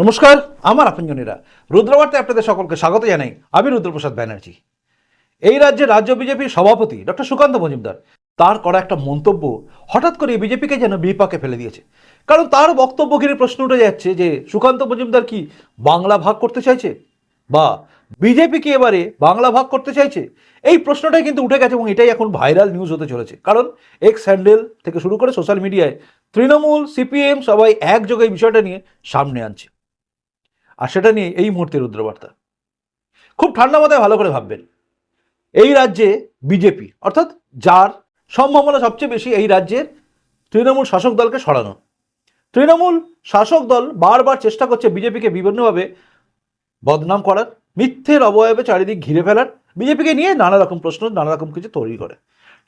নমস্কার, আমার আপনজনীরা। রুদ্রবার্তায় আপনাদের সকলকে স্বাগত জানাই আমি রুদ্রপ্রসাদ ব্যানার্জি। এই রাজ্যের রাজ্য বিজেপির সভাপতি ডক্টর সুকান্ত মজুমদার, তার করা একটা মন্তব্য হঠাৎ করে বিজেপিকে যেন বিপাকে ফেলে দিয়েছে। কারণ তার বক্তব্য ঘিরে প্রশ্ন উঠে যাচ্ছে যে, সুকান্ত মজুমদার কি বাংলা ভাগ করতে চাইছে? বা বিজেপি কি এবারে বাংলা ভাগ করতে চাইছে? এই প্রশ্নটাই কিন্তু উঠে গেছে এবং এটাই এখন ভাইরাল নিউজ হতে চলেছে। কারণ এক্স হ্যান্ডেল থেকে শুরু করে সোশ্যাল মিডিয়ায় তৃণমূল সিপিএম সবাই একযোগে এই বিষয়টা নিয়ে সামনে আনছে। আর সেটা নিয়ে এই মুহূর্তে রুদ্রবার্তা। খুব ঠান্ডা মাথায় ভালো করে ভাববেন। এই রাজ্যে বিজেপি, অর্থাৎ যার সম্ভাবনা সবচেয়ে বেশি এই রাজ্যের তৃণমূল শাসক দলকে সরানো। তৃণমূল শাসক দল বারবার চেষ্টা করছে বিজেপিকে বিভিন্নভাবে বদনাম করার, মিথ্যের অবয়বে চারিদিক ঘিরে ফেলার। বিজেপিকে নিয়ে নানা রকম প্রশ্ন, নানা রকম কিছু তৈরি করে।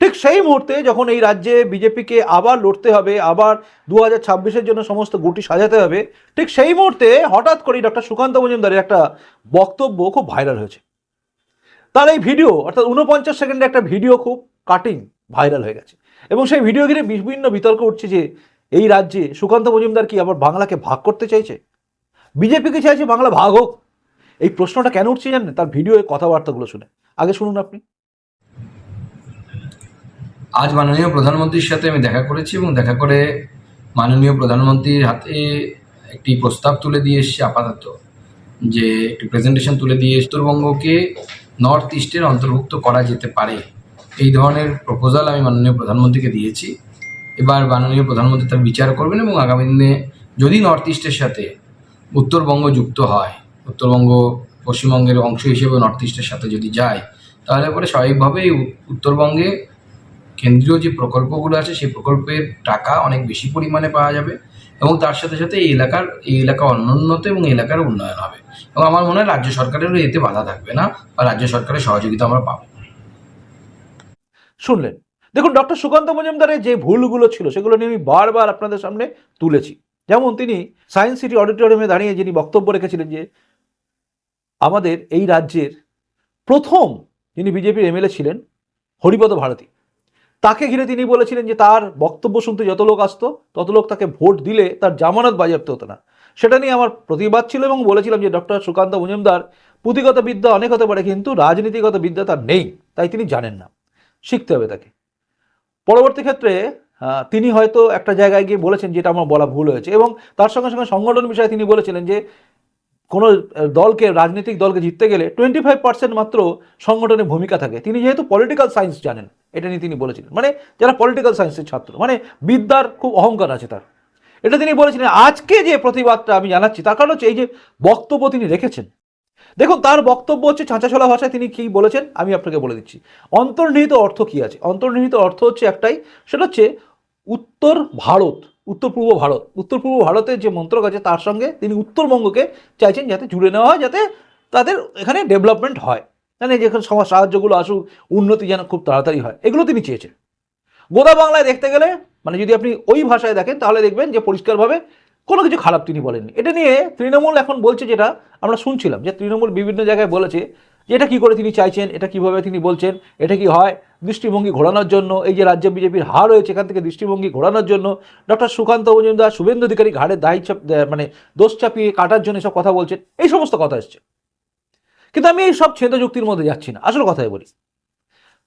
ঠিক সেই মুহূর্তে যখন এই রাজ্যে বিজেপিকে আবার লড়তে হবে, আবার দু হাজার জন্য সমস্ত গুটি সাজাতে হবে, ঠিক সেই মুহূর্তে হঠাৎ করেই ডক্টর সুকান্ত মজুমদারের একটা বক্তব্য খুব ভাইরাল হয়েছে। তার এই ভিডিও, অর্থাৎ উনপঞ্চাশ সেকেন্ডের একটা ভিডিও খুব কাটিং ভাইরাল হয়ে গেছে। এবং সেই ভিডিও ঘিরে বিভিন্ন বিতর্ক উঠছে যে, এই রাজ্যে সুকান্ত মজুমদার কি আবার বাংলাকে ভাগ করতে চাইছে? বিজেপিকে চাইছে বাংলা ভাগ হোক? এই প্রশ্নটা কেন উঠছে জানেন? তার ভিডিও কথাবার্তাগুলো শুনে। আগে শুনুন আপনি। আজ মাননীয় প্রধানমন্ত্রীর সাথে আমি দেখা করেছি এবং দেখা করে মাননীয় প্রধানমন্ত্রীর হাতে একটি প্রস্তাব তুলে দিয়ে এসছে আপাতত, যে একটি প্রেজেন্টেশন তুলে দিয়ে উত্তরবঙ্গকে নর্থ ইস্টের অন্তর্ভুক্ত করা যেতে পারে, এই ধরনের প্রপোজাল আমি মাননীয় প্রধানমন্ত্রীকে দিয়েছি। এবার মাননীয় প্রধানমন্ত্রী তার বিচার করবেন এবং আগামী দিনে যদি নর্থ ইস্টের সাথে উত্তরবঙ্গ যুক্ত হয়, উত্তরবঙ্গ পশ্চিমবঙ্গের অংশ হিসেবে নর্থ ইস্টের সাথে যদি যায়, তাহলে পরে স্বাভাবিকভাবেই উত্তরবঙ্গে কেন্দ্রীয় যে প্রকল্পগুলো আছে, সেই প্রকল্পের টাকা অনেক বেশি পরিমাণে পাওয়া যাবে এবং তার সাথে সাথে এই এলাকার, এই এলাকা অনুন্নত এবং এলাকার উন্নয়ন হবে। এবং আমার মনে হয় রাজ্য সরকারেরও এতে বাধা থাকবে না বা রাজ্য সরকারের সহযোগিতা আমরা পাবো। শুনলেন? দেখুন, ডক্টর সুকান্ত মজুমদারের যে ভুলগুলো ছিল, সেগুলো নিয়ে আমি বারবার আপনাদের সামনে তুলেছি। যেমন তিনি সায়েন্স সিটি অডিটোরিয়ামে দাঁড়িয়ে যিনি বক্তব্য রেখেছিলেন যে, আমাদের এই রাজ্যের প্রথম যিনি বিজেপির এমএলএ ছিলেন, হরিপদ ভারতী। তাকে ঘিরে তিনি বলেছিলেন যে তার বক্তব্য শুনতে যত লোক আসতো, তত লোক তাকে ভোট দিলে তার জামানত বাজেয়াপ্ত হতো না। সেটা নিয়ে আমার প্রতিবাদ ছিল এবং বলেছিলাম যে ডক্টর সুকান্ত মজুমদার পুঁথিগত বিদ্যা অনেক হতে পারে, কিন্তু রাজনীতিগত বিদ্যা তার নেই, তাই তিনি জানেন না। শিখতে হবে তাকে। পরবর্তী ক্ষেত্রে তিনি হয়তো একটা জায়গায় গিয়ে বলেছেন যেটা আমার বলা ভুল হয়েছে এবং তার সঙ্গে সঙ্গে সংগঠন বিষয়ে তিনি বলেছিলেন যে কোনো দলকে, রাজনৈতিক দলকে জিততে গেলে টোয়েন্টি ফাইভ পার্সেন্ট মাত্র সংগঠনের ভূমিকা থাকে। তিনি যেহেতু পলিটিক্যাল সায়েন্স জানেন এটা নিয়ে তিনি বলেছিলেন। মানে যারা পলিটিক্যাল সায়েন্সের ছাত্র মানে বিদ্যার খুব অহংকার আছে তার। এটা তিনি বলেছিলেন, আজকে যে প্রতিবাদটা আমি জানাচ্ছি, তার কারণ হচ্ছে এই যে বক্তব্য তিনি রেখেছেন। দেখুন, তার বক্তব্য হচ্ছে চাঁচাছোলা ভাষায় তিনি কি বলেছেন, আমি আপনাকে বলে দিচ্ছি। অন্তর্নিহিত অর্থ কি আছে? অন্তর্নিহিত অর্থ হচ্ছে একটাই, সেটা হচ্ছে উত্তর ভারত, উত্তর পূর্ব ভারত। উত্তর পূর্ব ভারতের যে মন্ত্রক আছে, তার সঙ্গে তিনি উত্তরবঙ্গকে চাইছেন যাতে জুড়ে নেওয়া হয়, যাতে তাদের এখানে ডেভেলপমেন্ট হয়। মানে যেখানে সমাজ সাহায্যগুলো আসুক, উন্নতি যেন খুব তাড়াতাড়ি হয়। এগুলো তিনি চেয়েছেন। গোদা বাংলায় দেখতে গেলে মানে যদি আপনি ওই ভাষায় দেখেন, তাহলে দেখবেন যে পরিষ্কারভাবে কোনো কিছু খারাপ তিনি বলেননি। এটা নিয়ে তৃণমূল এখন বলছে যেটা আমরা শুনছিলাম, যে তৃণমূল বিভিন্ন জায়গায় বলেছে যে এটা কী করে তিনি চাইছেন, এটা কীভাবে তিনি বলছেন, এটা কি হয় দৃষ্টিভঙ্গি ঘোরানোর জন্য, এই যে রাজ্য বিজেপির হার হয়েছে এখান থেকে দৃষ্টিভঙ্গি ঘোরানোর জন্য, ডক্টর সুকান্ত মজুমদার, শুভেন্দু অধিকারী ঘাড়ে দায়ী মানে দোষ চাপিয়ে কাটার জন্য এসব কথা বলছেন, এই সমস্ত কথা এসছে। কিন্তু আমি এই সব ছেদ যুক্তির মধ্যে যাচ্ছি না। আসল কথাই বলি।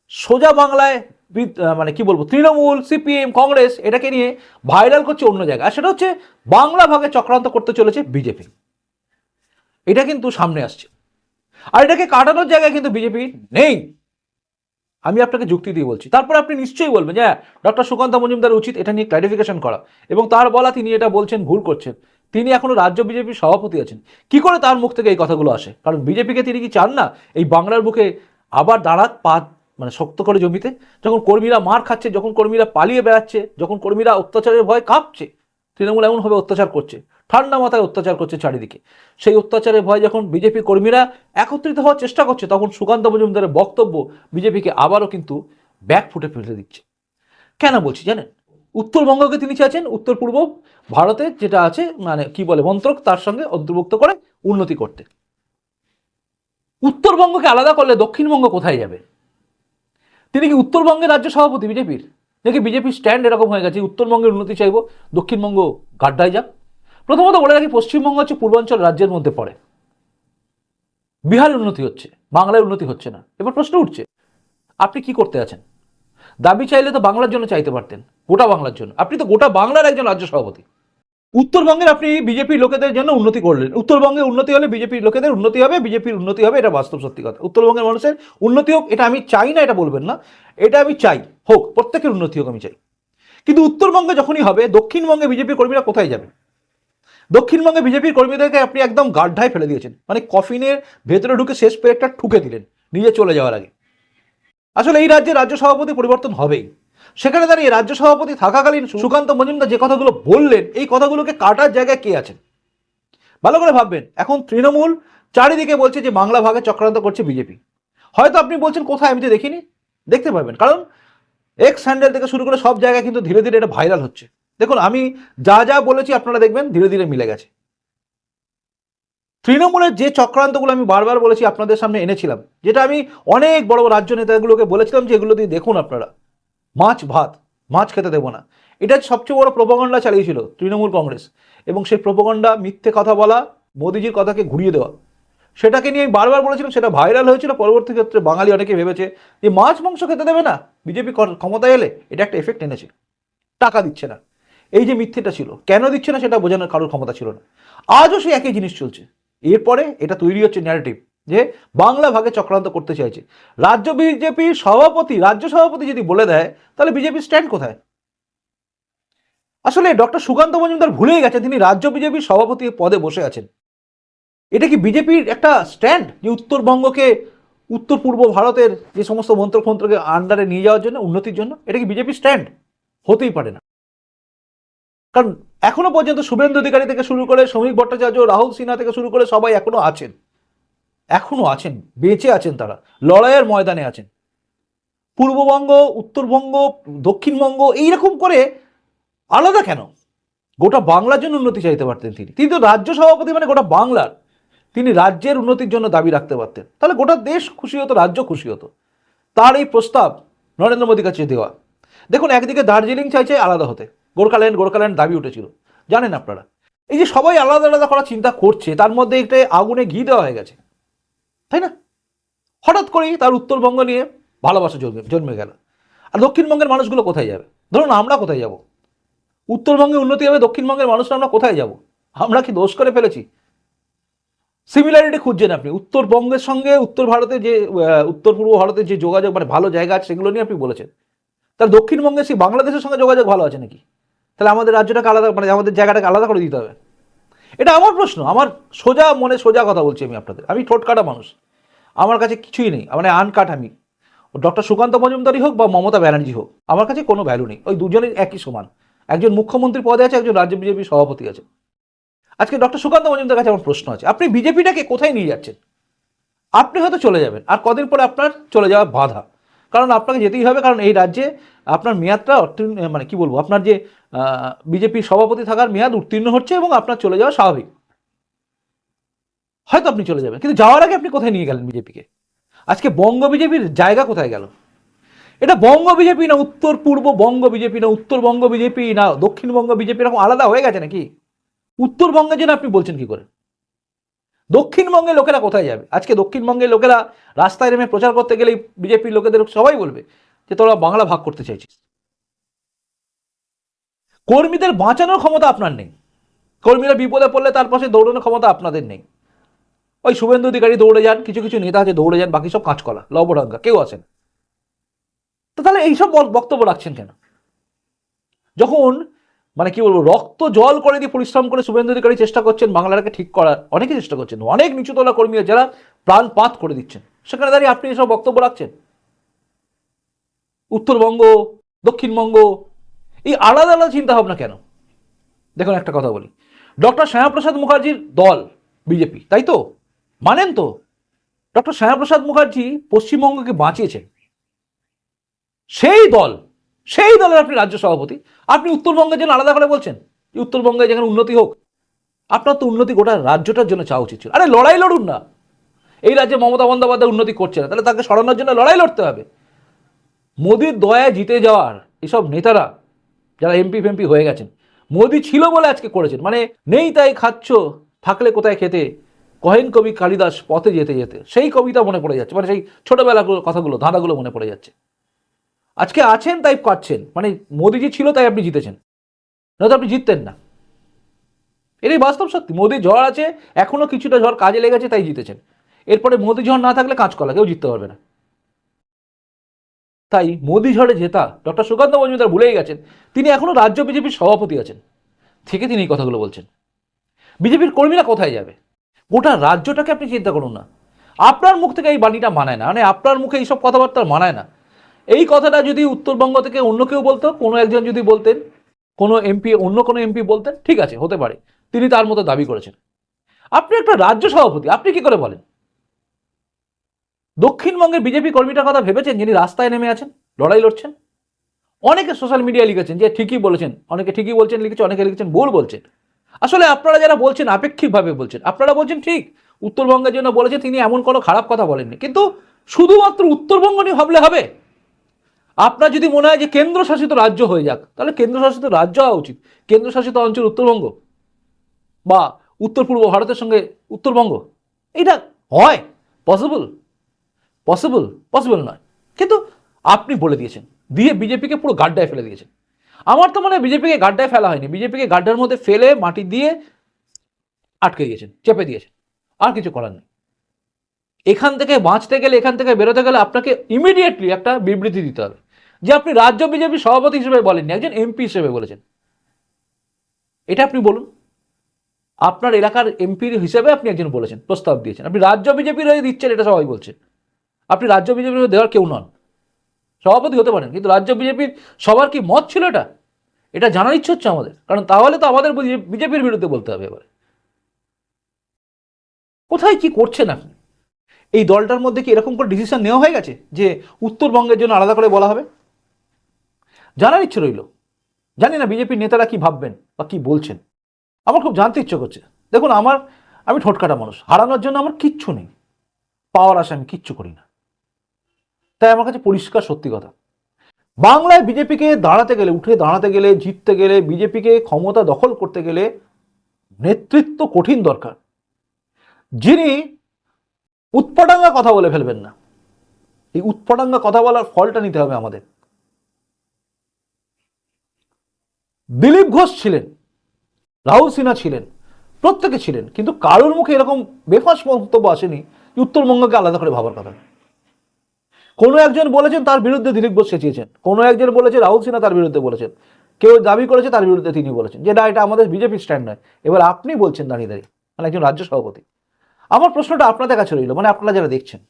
সোজা বাংলায় মানে কি বলব, তৃণমূল, সিপিএম, কংগ্রেস এটাকে নিয়ে ভাইরাল করছে অন্য জায়গায়। আর সেটা হচ্ছে বাংলা ভাগে চক্রান্ত করতে চলেছে বিজেপি। এটা কিন্তু সামনে আসছে। আর এটাকে কাটানোর জায়গায় কিন্তু বিজেপি নেই। আমি আপনাকে যুক্তি দিয়ে বলছি। তারপর আপনি নিশ্চয়ই বলবেন যে ডক্টর সুকান্ত মজুমদার উচিত এটা নিয়ে ক্লারিফিকেশন করা। এবং তার বলা তিনি এটা বলছেন, ভুল করছেন। তিনি এখনও রাজ্য বিজেপির সভাপতি আছেন। কি করে তার মুখ থেকে এই কথাগুলো আসে? কারণ বিজেপিকে তিনি কি চান না এই বাংলার বুকে আবার দাঁড়াক পা মানে শক্ত করে জমিতে? যখন কর্মীরা মার খাচ্ছে, যখন কর্মীরা পালিয়ে বেড়াচ্ছে, যখন কর্মীরা অত্যাচারের ভয় কাঁপছে, তৃণমূল এমনভাবে অত্যাচার করছে, ঠান্ডা মাথায় অত্যাচার করছে চারিদিকে। সেই অত্যাচারের ভয় যখন বিজেপি কর্মীরা একত্রিত হওয়ার চেষ্টা করছে, তখন সুকান্ত মজুমদারের বক্তব্য বিজেপিকে আবারও কিন্তু ব্যাক ফুটে ফেলে দিচ্ছে। কেন বলছি জানেন? উত্তরবঙ্গকে তিনি চাইছেন উত্তর পূর্ব ভারতের যেটা আছে মানে কি বলে, মন্ত্রক, তার সঙ্গে অন্তর্ভুক্ত করে উন্নতি করতে। উত্তরবঙ্গকে আলাদা করলে দক্ষিণবঙ্গ কোথায় যাবে? তিনি কি উত্তরবঙ্গের রাজ্য সভাপতি বিজেপির? নাকি বিজেপির স্ট্যান্ড এরকম হয়ে গেছে, উত্তরবঙ্গের উন্নতি চাইব, দক্ষিণবঙ্গ গাড্ডায় যাক? প্রথমত বলে রাখি, পশ্চিমবঙ্গ হচ্ছে পূর্বাঞ্চল রাজ্যের মধ্যে পড়ে। বিহারের উন্নতি হচ্ছে, বাংলায় উন্নতি হচ্ছে না। এবার প্রশ্ন উঠছে, আপনি কি করতে আছেন? দাবি চাইলে তো বাংলার জন্য চাইতে পারতেন। গোটা বাংলার জন্য। আপনি তো গোটা বাংলার একজন রাজ্য সভাপতি। উত্তরবঙ্গের আপনি বিজেপির লোকেদের জন্য উন্নতি করলেন। উত্তরবঙ্গে উন্নতি হলে বিজেপির লোকেদের উন্নতি হবে, বিজেপির উন্নতি হবে, এটা বাস্তব সত্যি কথা। উত্তরবঙ্গের মানুষের উন্নতি হোক, এটা আমি চাই না, এটা বলবেন না। এটা আমি চাই, হোক, প্রত্যেকের উন্নতি হোক আমি চাই। কিন্তু উত্তরবঙ্গে যখনই হবে, দক্ষিণবঙ্গে বিজেপির কর্মীরা কোথায় যাবে? দক্ষিণবঙ্গে বিজেপির কর্মীদেরকে আপনি একদম গাড্ডায় ফেলে দিয়েছেন। মানে কফিনের ভেতরে ঢুকে শেষ পেরেকটা ঠুকে দিলেন, নিজে চলে যাওয়ার আগে। আসলে এই রাজ্যে রাজ্য সভাপতি পরিবর্তন হবেই। সেখানে দাঁড়িয়ে রাজ্য সভাপতি থাকাকালীন সুকান্ত মজুমদার যে কথাগুলো বললেন, এই কথাগুলোকে কাটার জায়গায় কে আছেন? ভালো করে ভাববেন, এখন তৃণমূল চারিদিকে বলছে যে বাংলা ভাগে চক্রান্ত করছে বিজেপি। হয়তো আপনি বলছেন, কোথায়? আমি তো দেখিনি। দেখতে পাবেন, কারণ এক্স হ্যান্ডেল থেকে শুরু করে সব জায়গায় কিন্তু ধীরে ধীরে এটা ভাইরাল হচ্ছে। দেখুন, আমি যা যা বলেছি আপনারা দেখবেন, ধীরে ধীরে মিলে গেছে। তৃণমূলের যে চক্রান্তগুলো আমি বারবার বলেছি, আপনাদের সামনে এনেছিলাম, যেটা আমি অনেক বড় বড় রাজ্য নেতাগুলোকে বলেছিলাম যে এগুলো দিয়ে দেখুন আপনারা। মাছ, ভাত, মাছ খেতে দেবো না। এটা সবচেয়ে বড় প্রোপাগন্ডা চালিয়েছিল তৃণমূল কংগ্রেস। এবং সেই প্রোপাগন্ডা মিথ্যে কথা বলা, মোদিজির কথাকে ঘুরিয়ে দেওয়া। সেটাকে নিয়ে বারবার বলেছিলাম, সেটা ভাইরাল হয়েছিল, পরবর্তী ক্ষেত্রে বাঙালি অনেকে ভেবেছে যে মাছ, মাংস খেতে দেবে না। বিজেপি ক্ষমতায় এলে এটা একটা এফেক্ট এনেছে। টাকা দিচ্ছে না। এই যে মিথ্যেটা ছিল, কেন দিচ্ছে না সেটা বোঝানোর কারোর ক্ষমতা ছিল না। আজও সেই একই জিনিস চলছে। এরপরে এটা তৈরি হচ্ছে ন্যারেটিভ যে বাংলা ভাগে চক্রান্ত করতে চাইছে। রাজ্য বিজেপির সভাপতি, রাজ্য সভাপতি যদি বলে দেয়, তাহলে বিজেপি স্ট্যান্ড কোথায়? আসলে ডক্টর সুকান্ত মজুমদার ভুলেই গেছেন তিনি রাজ্য বিজেপির সভাপতি পদে বসে আছেন। এটা কি বিজেপির একটা স্ট্যান্ড যে উত্তরবঙ্গকে উত্তর পূর্ব ভারতের যে সমস্ত মন্ত্রফন্ত্রকে আন্ডারে নিয়ে যাওয়ার জন্য, উন্নতির জন্য, এটা কি বিজেপির স্ট্যান্ড হতেই পারে না। কারণ এখনও পর্যন্ত শুভেন্দু অধিকারী থেকে শুরু করে শ্রমিক ভট্টাচার্য, রাহুল সিনহা থেকে শুরু করে সবাই এখনও আছেন। এখনও আছেন, বেঁচে আছেন তারা, লড়াইয়ের ময়দানে আছেন। পূর্ববঙ্গ, উত্তরবঙ্গ, দক্ষিণবঙ্গ, এইরকম করে আলাদা কেন? গোটা বাংলার জন্য উন্নতি চাইতে পারতেন তিনি। তিনি তো রাজ্য সভাপতি মানে গোটা বাংলার। তিনি রাজ্যের উন্নতির জন্য দাবি রাখতে পারতেন। তাহলে গোটা দেশ খুশি হতো, রাজ্য খুশি হতো। তার এই প্রস্তাব নরেন্দ্র মোদীর কাছে দেওয়া। দেখুন, একদিকে দার্জিলিং চাইছে আলাদা হতে। গোর্খাল্যান্ড গোর্খাল্যান্ড দাবি উঠেছিল। জানেন আপনারা। এই যে সবাই আলাদা আলাদা করার চিন্তা করছে, তার মধ্যে একটা আগুনে ঘি দেওয়া হয়ে গেছে। তাই না? হঠাৎ করেই তার উত্তরবঙ্গ নিয়ে ভালোবাসা জন্মে জন্মে গেল। আর দক্ষিণবঙ্গের মানুষগুলো কোথায় যাবে? ধরুন আমরা কোথায় যাব? উত্তরবঙ্গে উন্নতি হবে দক্ষিণবঙ্গের মানুষরা আমরা কোথায় যাব? আমরা কি দোষ করে ফেলেছি? সিমিলারিটি খুঁজছেন আপনি। উত্তরবঙ্গের সঙ্গে উত্তর ভারতের যে উত্তর পূর্ব ভারতের যে যোগাযোগ মানে ভালো জায়গা আছে, সেগুলো নিয়ে আপনি বলেছেন। তাহলে দক্ষিণবঙ্গে সেই বাংলাদেশের সঙ্গে যোগাযোগ ভালো আছে নাকি? তাহলে আমাদের রাজ্যটাকে আলাদা মানে আমাদের জায়গাটাকে আলাদা করে দিতে হবে। এটা আমার প্রশ্ন, আমার সোজা মনে সোজা কথা বলছি আমি আপনাদের। আমি ঠোঁট কাটা মানুষ। আমার কাছে কিছুই নেই মানে আনকাট আমি। ডক্টর সুকান্ত মজুমদারই হোক বা মমতা ব্যানার্জি হোক, আমার কাছে কোনো ভ্যালু নেই। ওই দুজনের একই সমান। একজন মুখ্যমন্ত্রী পদে আছে, একজন রাজ্য বিজেপি সভাপতি আছে। আজকে ডক্টর সুকান্ত মজুমদার কাছে আমার প্রশ্ন আছে, আপনি বিজেপিটাকে কোথায় নিয়ে যাচ্ছেন? আপনি হয়তো চলে যাবেন, আর কদিন পরে আপনার চলে যাওয়া বাধা। কারণ আপনাকে যেতেই হবে, কারণ এই রাজ্যে আপনার মেয়াদটা অর্তীর্ণ মানে কি বলব, আপনার যে বিজেপির সভাপতি থাকার মেয়াদ উত্তীর্ণ হচ্ছে এবং আপনার চলে যাওয়া স্বাভাবিক। হয়তো আপনি চলে যাবেন, কিন্তু যাওয়ার আগে আপনি কোথায় নিয়ে গেলেন বিজেপিকে? আজকে বঙ্গ বিজেপির জায়গা কোথায় গেল? এটা বঙ্গ বিজেপি না উত্তর, পূর্ব বঙ্গ বিজেপি না উত্তরবঙ্গ বিজেপি না দক্ষিণবঙ্গ বিজেপি এরকম আলাদা হয়ে গেছে নাকি? উত্তরবঙ্গের জন্য আপনি বলছেন কি করে? দক্ষিণবঙ্গের লোকেরা কোথায় যাবে? আজকে দক্ষিণবঙ্গের লোকেরা রাস্তায় নেমে প্রচার করতে গেলে বিজেপির লোকেদের সবাই বলবে যে তোরা বাংলা ভাগ করতে চাইছিস। কর্মীদের বাঁচানোর ক্ষমতা আপনার নেই। কর্মীরা বিপদে পড়লে তার পাশে দৌড়ানোর ক্ষমতা আপনাদের নেই। ওই শুভেন্দু অধিকারী দৌড়ে যান, কিছু কিছু নেতা আছে দৌড়ে যান, বাকি সব কাঁচকলা, লবডাঙ্গা, কেউ আছেন তো তাহলে এইসব বক্তব্য রাখছেন কেন? যখন মানে কি বলব, রক্ত জল করে দিয়ে পরিশ্রম করে শুভেন্দু অধিকারী চেষ্টা করছেন বাংলাটাকে ঠিক করার অনেকে চেষ্টা করছেন, অনেক নিচুতলা কর্মী যারা প্রাণপাত করে দিচ্ছেন। সেখানে দাঁড়িয়ে আপনি এসব বক্তব্য রাখছেন? উত্তরবঙ্গ, দক্ষিণবঙ্গ, এই আলাদা আলাদা চিন্তা ভাবনা কেন? দেখুন একটা কথা বলি, ডক্টর শ্যামাপ্রসাদ মুখার্জির দল, বিজেপি, তাই তো? মানেন তো, ডক্টর শ্যামাপ্রসাদ মুখার্জি পশ্চিমবঙ্গকে বাঁচিয়েছেন। সেই দল সেই দলের আপনি রাজ্য সভাপতি। আপনি উত্তরবঙ্গের জন্য আলাদা করে বলছেন। উত্তরবঙ্গে যেখানে উন্নতি হোক, আপনার তো উন্নতি গোটা রাজ্যটার জন্য চাওয়া উচিত ছিল। আরে লড়াই লড়ুন না। এই রাজ্যে মমতা বন্দ্যোপাধ্যায় উন্নতি করছে না। তাহলে তাকে সরানোর জন্য লড়াই লড়তে হবে। মোদির দয়ায় জিতে যাওয়ার এসব নেতারা, যারা এমপি, ফেমপি হয়ে গেছেন, মোদি ছিল বলে আজকে করেছেন। মানে নেই তাই খাচ্ছ, থাকলে কোথায় খেতে? কহেন কবি কালিদাস পথে যেতে যেতে। সেই কবিতা মনে পড়ে যাচ্ছে। মানে সেই ছোটবেলাগুলো কথাগুলো, ধাঁধাগুলো মনে পড়ে যাচ্ছে। আজকে আছেন, তাই পাচ্ছেন। মানে মোদিজি ছিল, তাই আপনি জিতেছেন। নয়তো আপনি জিততেন না। এটাই বাস্তব সত্যি। মোদির ঝড় আছে এখনও কিছুটা ঝড় কাজে লেগেছে, তাই জিতেছেন। এরপরে মোদি ঝড় না থাকলে কাঁচকলা কেউ জিততে পারবে না। তাই মোদি ঝড়ে জেতা, ডক্টর সুকান্ত মজুমদার ভুলেই গেছেন। তিনি এখনও রাজ্য বিজেপির সভাপতি আছেন। থেকে তিনি এই কথাগুলো বলছেন। বিজেপির কর্মীরা কোথায় যাবে? গোটা রাজ্যটাকে আপনি চিন্তা করুন না। আপনার মুখ থেকে এই বাণীটা মানায় না। মানে আপনার মুখে এইসব কথাবার্তা মানায় না। এই কথাটা যদি উত্তরবঙ্গ থেকে অন্য কেউ বলতো, কোনো একজন যদি বলতেন, কোনো এমপি অন্য কোনো এমপি বলতেন, ঠিক আছে, হতে পারে, তিনি তার মতো দাবি করেছেন। আপনি একটা রাজ্য সভাপতি, আপনি কি করে বলেন? দক্ষিণবঙ্গের বিজেপি কর্মীটার কথা ভেবেছেন যিনি রাস্তায় নেমে আছেন, লড়াই লড়ছেন? অনেকে সোশ্যাল মিডিয়ায় লিখেছেন যে ঠিকই বলেছেন, অনেকে ঠিকই বলছেন লিখেছে অনেকে লিখেছেন, ভুল বলছেন। আসলে আপনারা যারা বলছেন, আপেক্ষিকভাবে বলছেন, আপনারা বলছেন ঠিক, উত্তরবঙ্গের জন্য বলেছে, তিনি এমন কোনো খারাপ কথা বলেননি। কিন্তু শুধুমাত্র উত্তরবঙ্গ নিয়ে ভাবলে হবে? আপনার যদি মনে হয় যে কেন্দ্রশাসিত রাজ্য হয়ে যাক, তাহলে কেন্দ্রশাসিত রাজ্য হওয়া উচিত। কেন্দ্রশাসিত অঞ্চল উত্তরবঙ্গ বা উত্তর পূর্ব ভারতের সঙ্গে উত্তরবঙ্গ। এটা হয়। পসিবল পসিবল পসিবল নয়। কিন্তু আপনি বলে দিয়েছেন, দিয়ে বিজেপিকে পুরো গাড্ডায় ফেলে দিয়েছেন। আমার তো মনে হয় বিজেপিকে গাড্ডায় ফেলা হয়নি। বিজেপিকে গাড্ডার মধ্যে ফেলে মাটি দিয়ে আটকে দিয়েছেন, চেপে দিয়েছেন। আর কিছু করার নেই। এখান থেকে বাঁচতে গেলে, এখান থেকে বেরোতে গেলে আপনাকে ইমিডিয়েটলি একটা বিবৃতি দিতে হবে। যে আপনি রাজ্য বিজেপি সভাপতি হিসেবে বলেননি, একজন এমপি হিসেবে বলেছেন। এটা আপনি বলুন। আপনার এলাকার এমপি হিসেবে আপনি একজন বলেছেন, প্রস্তাব দিয়েছেন। আপনি রাজ্য বিজেপির হয়ে দিচ্ছেন, এটা সবাই বলছে। আপনি রাজ্য বিজেপির হয়ে দেওয়ার কেউ নন। সভাপতি হতে পারেন, কিন্তু রাজ্য বিজেপির সবার কি মত ছিল এটা? এটা জানার ইচ্ছে হচ্ছে আমাদের, কারণ তাহলে তো আমাদের বিজেপির বিরুদ্ধে বলতে হবে এবারে। কোথায় কি করছেন আপনি? এই দলটার মধ্যে কি এরকম করে ডিসিশন নেওয়া হয়ে গেছে যে উত্তরবঙ্গের জন্য আলাদা করে বলা হবে? জানার ইচ্ছে রইল। জানি না বিজেপির নেতারা কি ভাববেন বা কি বলছেন। আমার খুব জানতে ইচ্ছে করছে। দেখুন, আমার, আমি ঠোঁটকাটা মানুষ। হারানোর জন্য আমার কিচ্ছু নেই। পাওয়ার আশা আমি কিচ্ছু করি না। তাই আমার কাছে পরিষ্কার সত্যি কথা। বাংলায় বিজেপিকে দাঁড়াতে গেলে, উঠে দাঁড়াতে গেলে, জিততে গেলে, বিজেপিকে ক্ষমতা দখল করতে গেলে নেতৃত্ব কঠিন দরকার। যিনি উৎপটাঙ্গা কথা বলে ফেলবেন না। এই উৎপটাঙ্গা কথা বলার ফলটা নিতে হবে আমাদের। দিলীপ ঘোষ ছিলেন, রাহুল সিনহা ছিলেন, প্রত্যেকে ছিলেন, কিন্তু কারোর মুখে এরকম বেফাস মন্তব্য আসেনি যে উত্তরবঙ্গকে আলাদা করে ভাবার কথা। কোনো একজন বলেছেন তার বিরুদ্ধে দিলীপ ঘোষ চেঁচিয়েছেন, কোনো একজন বলেছে রাহুল সিনহা তার বিরুদ্ধে বলেছেন, কেউ দাবি করেছে তার বিরুদ্ধে তিনি বলেছেন, যে না, এটা আমাদের বিজেপি স্ট্যান্ড নয়। এবার আপনি বলছেন দাঁড়িয়ে দাঁড়িয়ে মানে একজন রাজ্য সভাপতি। আমার প্রশ্নটা আপনাদের কাছে রইল মানে আপনারা যারা দেখছেন,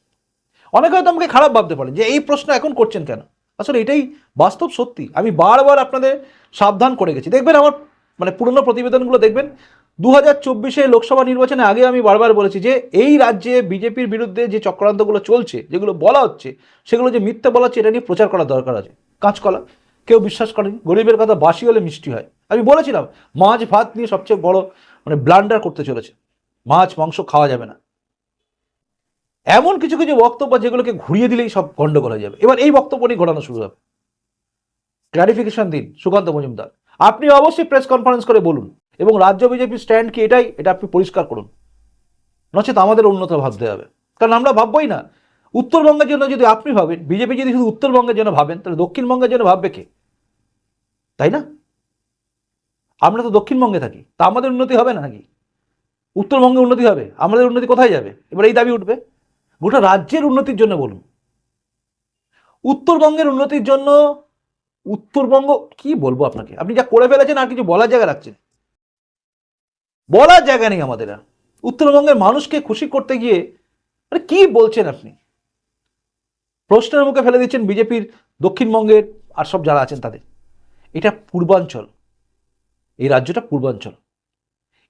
অনেকে হয়তো আমাকে খারাপ ভাবতে পারেন যে এই প্রশ্ন এখন করছেন কেন? আসলে এটাই বাস্তব সত্যি। আমি বারবার আপনাদের সাবধান করে গেছি। দেখবেন আমার মানে পুরনো প্রতিবেদনগুলো দেখবেন দু হাজার চব্বিশে লোকসভা নির্বাচনে আগে আমি বারবার বলেছি যে, এই রাজ্যে বিজেপির বিরুদ্ধে যে চক্রান্তগুলো চলছে, যেগুলো বলা হচ্ছে, সেগুলো যে মিথ্যে বলা হচ্ছে, এটা নিয়ে প্রচার করার দরকার আছে। কাঁচকলা, কেউ বিশ্বাস করেনি, গরিবের কথা বাসি হলে মিষ্টি হয়। আমি বলেছিলাম, মাছ ভাত নিয়ে সবচেয়ে বড় মানে ব্লান্ডার করতে চলেছে। মাছ, মাংস খাওয়া যাবে না। এমন কিছু কিছু বক্তব্য যেগুলোকে ঘুরিয়ে দিলেই সব গন্ডগোল হয়ে যাবে। এবার এই বক্তব্য নিয়ে ঘোরানো শুরু হবে। ক্লারিফিকেশন দিন, সুকান্ত মজুমদার। আপনি অবশ্যই প্রেস কনফারেন্স করে বলুন এবং রাজ্য বিজেপির স্ট্যান্ড কি এটাই, এটা আপনি পরিষ্কার করুন। নচেত আমাদের উন্নত ভাবতে হবে। কারণ আমরা ভাববই না। উত্তরবঙ্গের জন্য যদি আপনি ভাবেন, বিজেপি যদি শুধু উত্তরবঙ্গের জন্য ভাবেন, তাহলে দক্ষিণবঙ্গের জন্য ভাববে কে? তাই না? আমরা তো দক্ষিণবঙ্গে থাকি। তা আমাদের উন্নতি হবে না নাকি? উত্তরবঙ্গে উন্নতি হবে। আমাদের উন্নতি কোথায় যাবে? এবার এই দাবি উঠবে। গোটা রাজ্যের উন্নতির জন্য বলুন। উত্তরবঙ্গের উন্নতির জন্য উত্তরবঙ্গ, কি বলব আপনাকে? আপনি যা করে ফেলেছেন, আর কিছু বলার জায়গা রাখছেন। বলার জায়গা নেই আমাদের আর। উত্তরবঙ্গের মানুষকে খুশি করতে গিয়ে মানে কি বলছেন আপনি? প্রশ্নের মুখে ফেলে দিচ্ছেন বিজেপির দক্ষিণবঙ্গের আর সব যারা আছেন তাদের। এটা পূর্বাঞ্চল। এই রাজ্যটা পূর্বাঞ্চল।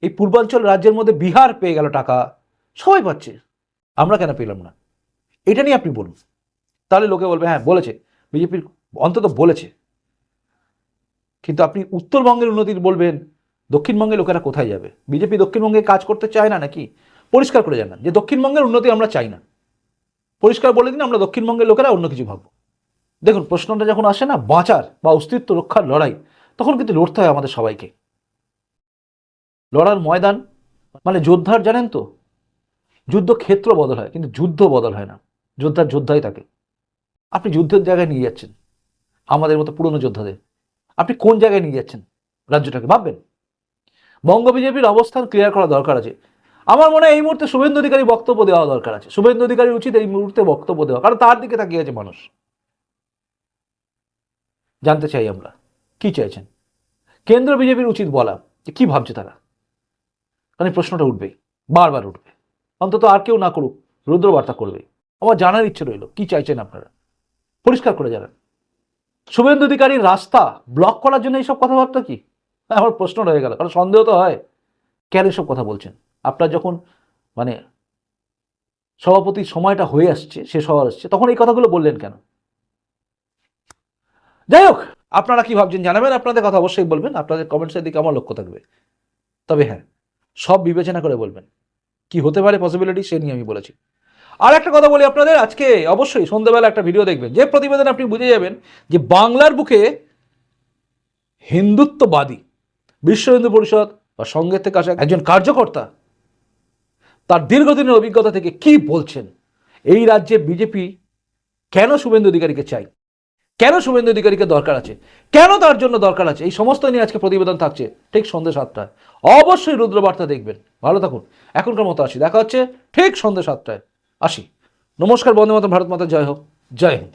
এই পূর্বাঞ্চল রাজ্যের মধ্যে বিহার পেয়ে গেল টাকা। সবাই পাচ্ছে। আমরা কেন পেলাম না? এটা নিয়ে আপনি বলুন। তাহলে লোকে বলবে হ্যাঁ বলেছে। বিজেপির অন্তত বলেছে। কিন্তু আপনি উত্তরবঙ্গের উন্নতির বলবেন দক্ষিণবঙ্গের লোকেরা কোথায় যাবে? বিজেপি দক্ষিণবঙ্গে কাজ করতে চায় না নাকি? পরিষ্কার করে জানান যে দক্ষিণবঙ্গের উন্নতি আমরা চাই না। পরিষ্কার বলে দিন, আমরা দক্ষিণবঙ্গের লোকেরা অন্য কিছু ভাববো। দেখুন, প্রশ্নটা যখন আসে না, বাঁচার বা অস্তিত্ব রক্ষার লড়াই, তখন কিন্তু লড়তে হয় আমাদের সবাইকে। লড়ার ময়দান মানে যোদ্ধার, জানেন তো যুদ্ধক্ষেত্র বদল হয়, কিন্তু যুদ্ধ বদল হয় না। যোদ্ধার যোদ্ধাই থাকে আপনি যুদ্ধের জায়গায় নিয়ে যাচ্ছেন, আমাদের মতো পুরনো যোদ্ধাদের। আপনি কোন জায়গায় নিয়ে যাচ্ছেন? রাজ্যটাকে ভাববেন? বঙ্গ বিজেপির অবস্থান ক্লিয়ার করা দরকার আছে। আমার মনে হয় এই মুহূর্তে শুভেন্দু অধিকারী বক্তব্য দেওয়া দরকার আছে। শুভেন্দু অধিকারীর উচিত এই মুহূর্তে বক্তব্য দেওয়া, কারণ তার দিকে তাকিয়ে আছে মানুষ। জানতে চাই আমরা, কি চাইছেন? কেন্দ্র বিজেপির উচিত বলা যে কি ভাবছে তারা? কারণ প্রশ্নটা উঠবেই, বারবার উঠবে। অন্তত আর কেউ না করুক, রুদ্রবার্তা করবে। আমার জানার ইচ্ছে রইল, কি চাইছেন আপনারা? পরিষ্কার করে জানান। শুভেন্দু অধিকারীর রাস্তা ব্লক করার জন্য এইসব কথাবার্তা কি? আমার প্রশ্ন রয়ে গেল, কারণ সন্দেহ তো হয়। কেন এসব কথা বলছেন? আপনার যখন মানে সভাপতির সময়টা হয়ে আসছে, শেষ হওয়ার আসছে, তখন এই কথাগুলো বললেন কেন? যাই হোক, আপনারা কি ভাবছেন জানাবেন? আপনাদের কথা অবশ্যই বলবেন। আপনাদের কমেন্টসের দিকে আমার লক্ষ্য থাকবে। তবে হ্যাঁ সব বিবেচনা করে বলবেন। কি হতে পারে পসিবিলিটি সে নিয়ে আমি বলেছি। আর একটা কথা বলি আপনাদের, আজকে অবশ্যই সন্ধ্যাবেলা একটা ভিডিও দেখবেন, যে প্রতিবেদন আপনি বুঝে যাবেন যে বাংলার বুকে হিন্দুত্ববাদী, বিশ্ব হিন্দু পরিষদ বা সঙ্গের থেকে আসা একজন কার্যকর্তা, তার দীর্ঘদিনের অভিজ্ঞতা থেকে কি বলছেন? এই রাজ্যে বিজেপি কেন শুভেন্দু অধিকারীকে চাই কেন শুভেন্দু অধিকারীকে দরকার আছে? কেন তার জন্য দরকার আছে? এই সমস্ত নিয়ে আজকে প্রতিবেদন থাকছে ঠিক সন্ধ্যে সাতটায়। অবশ্যই রুদ্রবার্তা দেখবেন। ভালো থাকুন। এখনকার মতো আসি। দেখা হচ্ছে ঠিক সন্ধ্যে সাতটায়। আসি। নমস্কার, বন্দে মাতা ভারত মাতা, জয় হোক। জয় হিন্দ।